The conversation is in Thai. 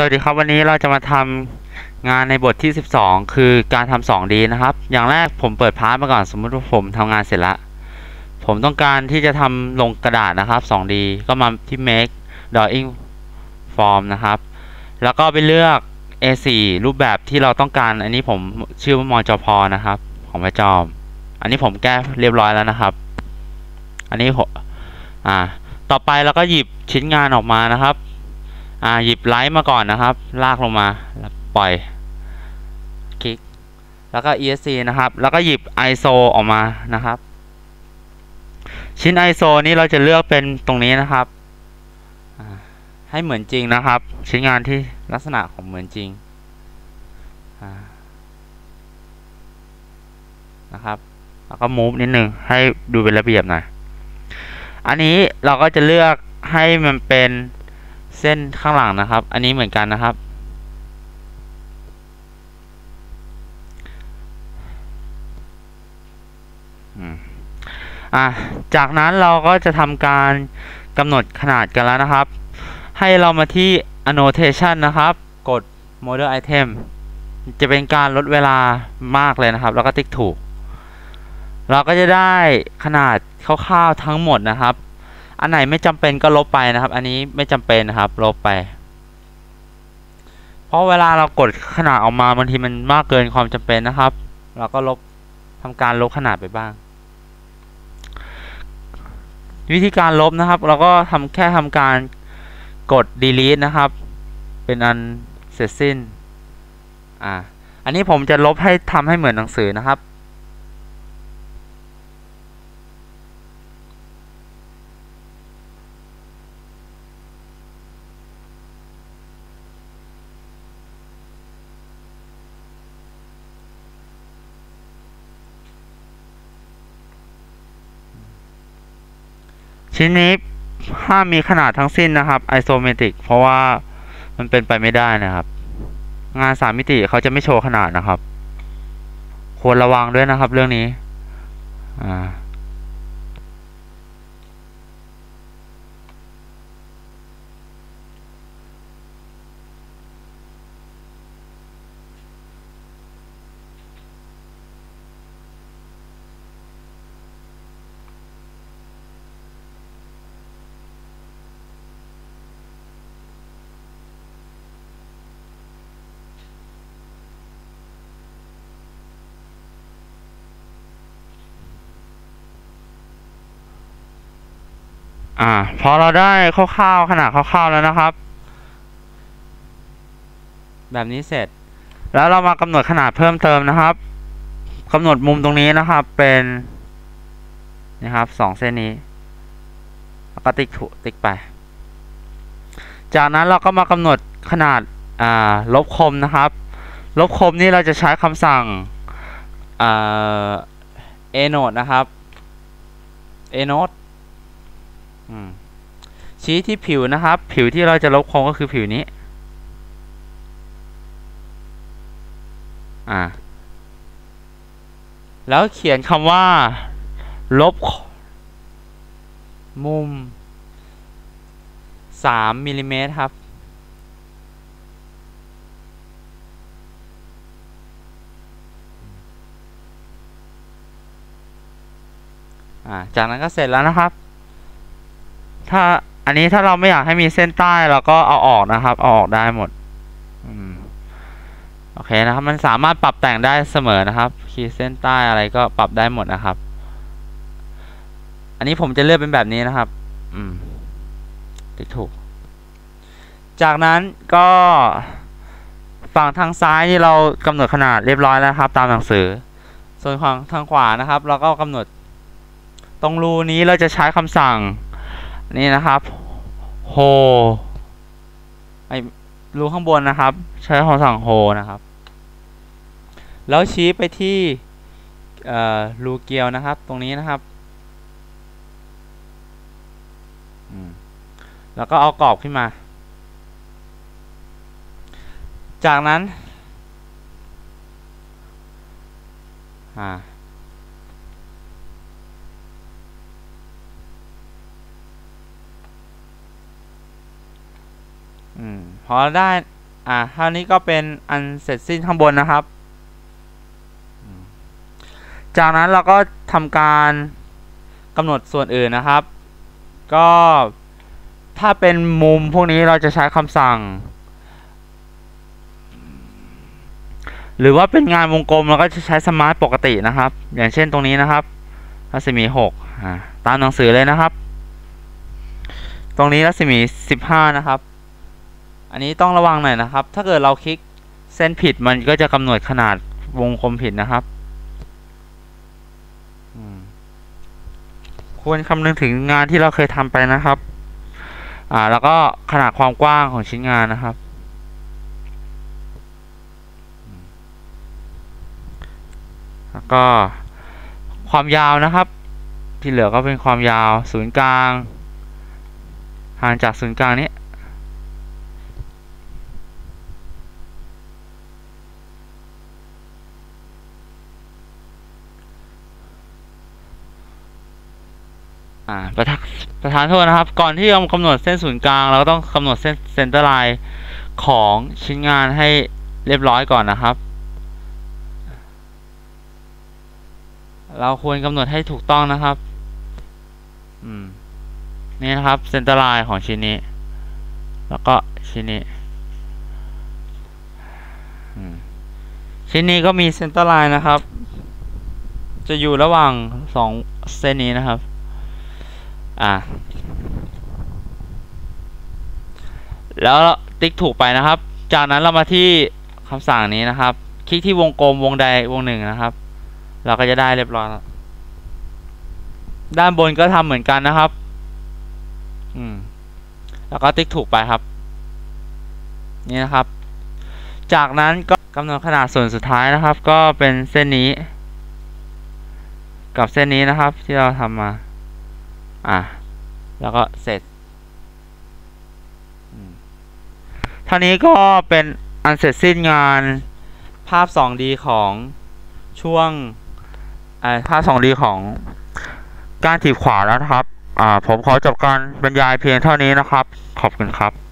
สวัสดีครับวันนี้เราจะมาทำงานในบทที่ 12 คือการทำ 2D นะครับ อย่างแรกผมเปิดพาร์ทมาก่อนสมมติว่าผมทำงานเสร็จล้วผมต้องการที่จะทำลงกระดาษนะครับ 2D ก็มาที่ make drawing form นะครับ แล้วก็ไปเลือก A4 รูปแบบที่เราต้องการ อันนี้ผมชื่อว่ามอจพนะครับ ของพระจอม อันนี้ผมแก้เรียบร้อยแล้วนะครับ อันนี้ผมอ่าต่อไปเราก็หยิบชิ้นงานออกมานะครับ อ่าหยิบไลท์มาก่อนนะครับ ลากลงมาแล้วปล่อยคลิก แล้วก็ ESC นะครับ แล้วก็หยิบ ISO ออกมานะครับ ชิ้น ISO นี้เราจะเลือกเป็นตรงนี้นะครับ ให้เหมือนจริงนะครับ ชิ้นงานที่ลักษณะของเหมือนจริงนะครับแล้วก็ move นิดนึงให้ดูเป็นระเบียบหน่อย อันนี้เราก็จะเลือกให้มันเป็น เส้นข้างหลังนะครับ อันนี้เหมือนกันนะครับอะจากนั้นเราก็จะทำการกำหนดขนาดกันแล้วนะครับ ให้เรามาที่ annotation นะครับ กด model item จะเป็นการลดเวลามากเลยนะครับ แล้วก็ติ๊กถูก เราก็จะได้ขนาดคร่าวๆทั้งหมดนะครับ อันไหนไม่จำเป็นก็ลบไปนะครับ อันนี้ไม่จำเป็นนะครับ ลบไป เพราะเวลาเรากดขนาดออกมาบางทีมันมากเกินความจำเป็นนะครับ เราก็ลบทำการลบขนาดไปบ้าง วิธีการลบนะครับ เราก็ทำแค่ทำการกด delete นะครับ เป็นอันเสร็จสิ้น อ่า อันนี้ผมจะลบให้ทำให้เหมือนหนังสือนะครับ ชิ้นนี้ห้ามมีขนาดทั้งสิ้นนะครับไอโซเมตริกเพราะว่ามันเป็นไปไม่ได้นะครับ งานสามมิติเขาจะไม่โชว์ขนาดนะครับ ควรระวังด้วยนะครับเรื่องนี้ อ่า อ่า พอเราได้คร่าวๆขนาดคร่าวๆแล้วนะครับ แบบนี้เสร็จ แล้วเรามากำหนดขนาดเพิ่มเติมนะครับกำหนดมุมตรงนี้นะครับ เป็นนะครับสองเส้นนี้แล้วก็ติ๊กถูติ๊กไป จากนั้นเราก็มากำหนดขนาดอ่าลบคมนะครับ ลบคมนี่เราจะใช้คำสั่งอ่า a note นะครับ a note ชี้ที่ผิวนะครับ ผิวที่เราจะลบคมก็คือผิวนี้ อ่า แล้วเขียนคำว่า ลบ มุมสามมิลลิเมตรครับอ่าจากนั้นก็เสร็จแล้วนะครับ ถ้าอันนี้ถ้าเราไม่อยากให้มีเส้นใต้เราก็เอาออกนะครับ เอาออกได้หมดอมโอเคนะครับ มันสามารถปรับแต่งได้เสมอนะครับขีดเส้นใต้อะไรก็ปรับได้หมดนะครับ อันนี้ผมจะเลือกเป็นแบบนี้นะครับ อืมติ๊กถูก จากนั้นก็ฝั่งทางซ้ายนี่เรากำหนดขนาดเรียบร้อยแล้วครับ ตามหนังสือ ส่วนฝั่งทางขวานะครับ เราก็กำหนด ตรงรูนี้เราจะใช้คำสั่ง นี่นะครับโฮไอรูข้างบนนะครับ ใช้คำสั่งโฮนะครับ แล้วชี้ไปที่รูเกลียวนะครับ ตรงนี้นะครับแล้วก็เอากรอบขึ้นมา จากนั้น อ่า อืมพอได้ อ่าท่านี้ก็เป็นอันเสร็จสิ้นข้างบนนะครับ จากนั้นเราก็ทำการกำหนดส่วนอื่นนะครับ ก็ถ้าเป็นมุมพวกนี้เราจะใช้คำสั่ง หรือว่าเป็นงานวงกลมเราก็จะใช้สมาร์ทปกตินะครับ อย่างเช่นตรงนี้นะครับรัศมีหกตามหนังสือเลยนะครับ ตรงนี้รัศมีสิบห้านะครับ อันนี้ต้องระวังหน่อยนะครับ ถ้าเกิดเราคลิกเส้นผิดมันก็จะกำหนดขนาดวงกลมผิดนะครับควรคำนึงถึงงานที่เราเคยทำไปนะครับ อ่า แล้วก็ขนาดความกว้างของชิ้นงานนะครับ แล้วก็ความยาวนะครับ ที่เหลือก็เป็นความยาวศูนย์กลาง ห่างจากศูนย์กลางนี้ อ่าประธานประธานโทษนะครับ ก่อนที่จะกำหนดเส้นศูนย์กลาง เราก็ต้องกำหนดเส้นเซนเตอร์ไลน์ของชิ้นงานให้เรียบร้อยก่อนนะครับ เราควรกำหนดให้ถูกต้องนะครับ อืม นี่นะครับเซนเตอร์ไลน์ของชิ้นนี้ แล้วก็ชิ้นนี้ชิ้นนี้ก็มีเซนเตอร์ไลน์นะครับ จะอยู่ระหว่างสองเส้นนี้นะครับ อ่า แล้วติ๊กถูกไปนะครับ จากนั้นเรามาที่คำสั่งนี้นะครับ คลิกที่วงกลมวงใดวงหนึ่งนะครับ เราก็จะได้เรียบร้อยด้านบนก็ทำเหมือนกันนะครับ อืม แล้วก็ติ๊กถูกไปครับ นี่นะครับ จากนั้นก็กำหนดขนาดส่วนสุดท้ายนะครับ ก็เป็นเส้นนี้ กับเส้นนี้นะครับ ที่เราทำมา อะแล้วก็เสร็จเท่านี้ก็เป็นอันเสร็จสิ้นงานภาพ 2D ของช่วงอ่าภาพ 2D ของการถีบขวาแล้วนะครับอ่าผมขอจบการบรรยายเพียงเท่านี้นะครับ ขอบคุณครับ